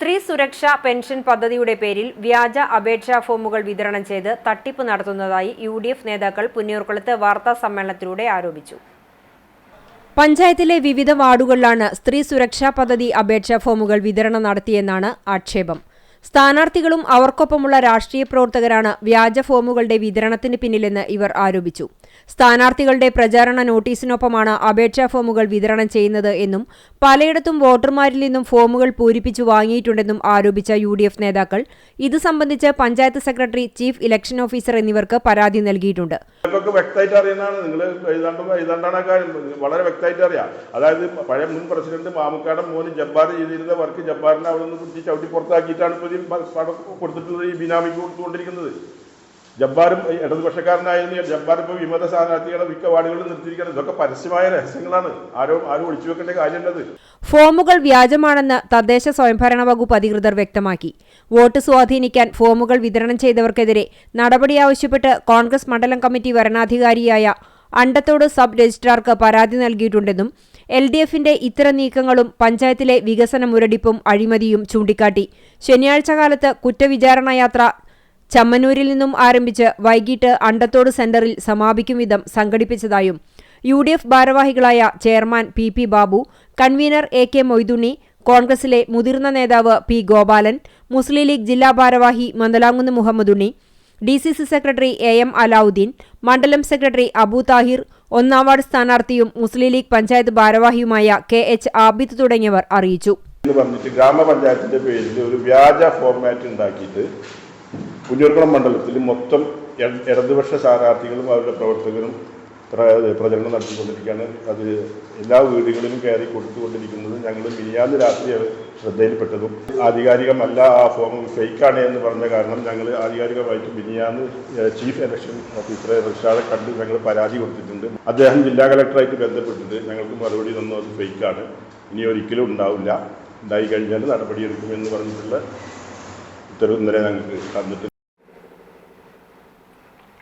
സ്ത്രീ സുരക്ഷ പെൻഷൻ പദ്ധതിയുടെ പേരിൽ വ്യാജ അപേക്ഷാ ഫോമുകൾ വിതരണം ചെയ്ത് തട്ടിപ്പ് നടത്തുന്നതായി യു ഡി എഫ് നേതാക്കൾ പുന്നയൂർക്കുളത്ത് വാർത്താ സമ്മേളനത്തിലൂടെ ആരോപിച്ചു. പഞ്ചായത്തിലെ വിവിധ വാർഡുകളിലാണ് സ്ത്രീ സുരക്ഷാ പദ്ധതി അപേക്ഷാ ഫോമുകൾ വിതരണം നടത്തിയെന്നാണ് ആക്ഷേപം. സ്ഥാനാർത്ഥികളും അവർക്കൊപ്പമുള്ള രാഷ്ട്രീയ പ്രവർത്തകരാണ് വ്യാജ ഫോമുകളുടെ വിതരണത്തിന് പിന്നിലെന്ന് ഇവർ ആരോപിച്ചു. സ്ഥാനാർത്ഥികളുടെ പ്രചാരണ നോട്ടീസിനൊപ്പമാണ് അപേക്ഷാ ഫോമുകൾ വിതരണം ചെയ്യുന്നത് എന്നും പലയിടത്തും വോട്ടർമാരിൽ നിന്നും ഫോമുകൾ പൂരിപ്പിച്ചു വാങ്ങിയിട്ടുണ്ടെന്നും ആരോപിച്ച യു നേതാക്കൾ. ഇത് സംബന്ധിച്ച് panchayat secretary chief election officer എന്നിവർക്ക് പരാതി നൽകിയിട്ടുണ്ട്. വ്യക്തമായിട്ട് അറിയുന്നതാണ്. നിങ്ങൾ എഴുതാണ്ട് എഴുതാണ്ടാണ് വളരെ വ്യക്തമായിട്ട് അറിയാം. അതായത് പഴയ മുൻ പ്രസിഡന്റ് മാമുക്കാടൻ മോന് ജബ്ബാർ ചെയ്തിരുന്ന വർക്ക് ജബ്ബാറിനെ അവിടെ നിന്ന് ചവിട്ടി പുറത്താക്കിയിട്ടാണ് ഇപ്പോൾ കൊടുത്തിട്ടുള്ളത് ഈ ബിനാമിക്ക് കൊടുത്തുകൊണ്ടിരിക്കുന്നത്. ജബ്ബാറും ഇടതുപക്ഷക്കാരനായിരുന്നു ജബ്ബാർ ഇപ്പോൾ വിമത സ്ഥാനാർത്ഥികളെ മിക്ക വാർഡുകളിൽ നിർത്തിയിരിക്കുന്നത് ഇതൊക്കെ പരസ്യമായ രഹസ്യങ്ങളാണ്. ആരോ ആരും ഒളിച്ചു വെക്കേണ്ട കാര്യമുള്ളത് ഫോമുകൾ വ്യാജമാണെന്ന് തദ്ദേശ സ്വയംഭരണ വകുപ്പ് അധികൃതർ വ്യക്തമാക്കി. വോട്ട് സ്വാധീനിക്കാൻ ഫോമുകൾ വിതരണം ചെയ്തവർക്കെതിരെ നടപടി ആവശ്യപ്പെട്ട് കോൺഗ്രസ് മണ്ഡലം കമ്മിറ്റി വരണാധികാരിയായ അണ്ടത്തോട് സബ് രജിസ്ട്രാർക്ക് പരാതി നൽകിയിട്ടുണ്ടെന്നും എൽ ഡി എഫിന്റെ ഇത്തരം നീക്കങ്ങളും പഞ്ചായത്തിലെ വികസന മുരടിപ്പും അഴിമതിയും ചൂണ്ടിക്കാട്ടി. ശനിയാഴ്ച കാലത്ത് കുറ്റവിചാരണ യാത്ര ചമ്മന്നൂരിൽ നിന്നും ആരംഭിച്ച് വൈകിട്ട് അണ്ടത്തോട് സെന്ററിൽ സമാപിക്കും വിധം സംഘടിപ്പിച്ചതായും യു ഡി എഫ് ഭാരവാഹികളായ chairman P P Babu convener A K Moithunni കോൺഗ്രസിലെ മുതിർന്ന നേതാവ് പി ഗോപാലൻ മുസ്ലിം ലീഗ് ജില്ലാ ഭാരവാഹി Mandalamkunnu Muhammadunni D C C secretary A M Alauddin മണ്ഡലം സെക്രട്ടറി അബു താഹിർ ഒന്നാം വാർഡ് സ്ഥാനാർത്ഥിയും മുസ്ലിം ലീഗ് പഞ്ചായത്ത് ഭാരവാഹിയുമായ കെ എച്ച് ആബിദ് തുടങ്ങിയവർ അറിയിച്ചു. പറഞ്ഞിട്ട് ഗ്രാമപഞ്ചായത്തിന്റെ പേരിൽ ഒരു വ്യാജ ഫോർമാറ്റ് ഉണ്ടാക്കിയിട്ട് പുന്നൂർക്കുളം മണ്ഡലത്തിൽ മൊത്തം ഇട- ഇടതുപക്ഷ സ്ഥാനാർത്ഥികളും അവരുടെ പ്രവർത്തകരും പ്ര- പ്രചരണം നടത്തിക്കൊണ്ടിരിക്കുകയാണ്. അത് എല്ലാ വീടുകളിലും കയറി കൊടുത്തുകൊണ്ടിരിക്കുന്നത് ഞങ്ങൾ മിനിയാന്ന് രാത്രി ശ്രദ്ധയിൽപ്പെട്ടതും. ആധികാരികമല്ല ആ ഫോം ഫേക്കാണ് എന്ന് പറഞ്ഞ കാരണം ഞങ്ങൾ ആധികാരികമായിട്ട് മിനിയാന്ന് ചീഫ് ഇലക്ഷൻ ഓഫീസറെ റിഷാദെ കണ്ട് ഞങ്ങൾ പരാതി കൊടുത്തിട്ടുണ്ട്. അദ്ദേഹം ജില്ലാ കളക്ടറായിട്ട് ബന്ധപ്പെട്ടിട്ട് ഞങ്ങൾക്ക് മറുപടി തന്നു അത് ഫേക്കാണ്. ഇനി ഒരിക്കലും ഉണ്ടാവില്ല. ഉണ്ടായി കഴിഞ്ഞാൽ നടപടിയെടുക്കുമെന്ന് പറഞ്ഞിട്ടുള്ള ഉത്തരവ് ഇന്നലെ ഞങ്ങൾക്ക് തന്നിട്ട്